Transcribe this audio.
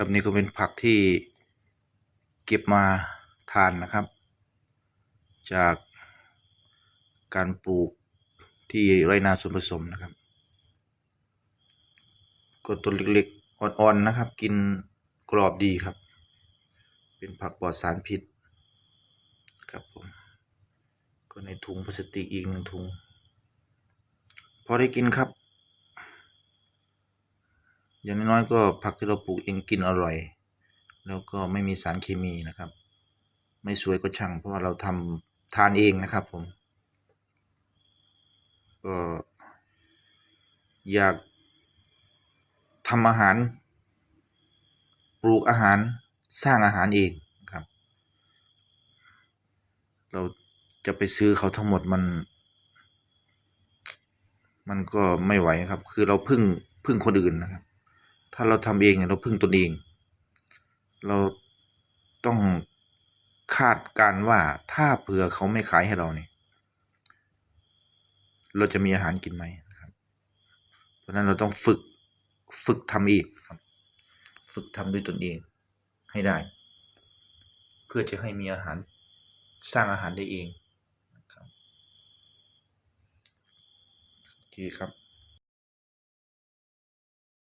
ครับนี่ก็เป็นผักที่เก็บมาทานนะครับ จากการปลูกที่ไรนาส่วนผสมนะครับ ก็ต้นเล็กๆอ่อนๆนะครับ กินกรอบดีครับ เป็นผักปลอดสารพิษครับผมก็ในถุงพลาสติกอีกหนึ่งถุง พอได้กินครับ อย่างน้อยๆก็ผักที่เราปลูกเองกินอร่อย แล้วก็ไม่มีสารเคมีนะครับ ไม่สวยก็ช่าง เพราะว่าเราทำทานเองนะครับผม ก็อยากทำอาหาร ปลูกอาหารสร้างอาหารเองครับ เราจะไปซื้อเขาทั้งหมดมัน มันก็ไม่ไหวครับ คือเราพึ่งพึ่งคนอื่นนะครับ ถ้าเราทำเองเนี่ยเราพึ่งตนเอง เราต้องคาดการณ์ว่าถ้าเผื่อเขาไม่ขายให้เราเนี่ยเราจะมีอาหารกินไหมครับ เพราะนั้นเราต้องฝึกฝึกทำองครับ ฝึกทำด้วยตนเองให้ได้ เพื่อจะให้มีอาหารสร้างอาหารได้เองนะครับโอเคครับ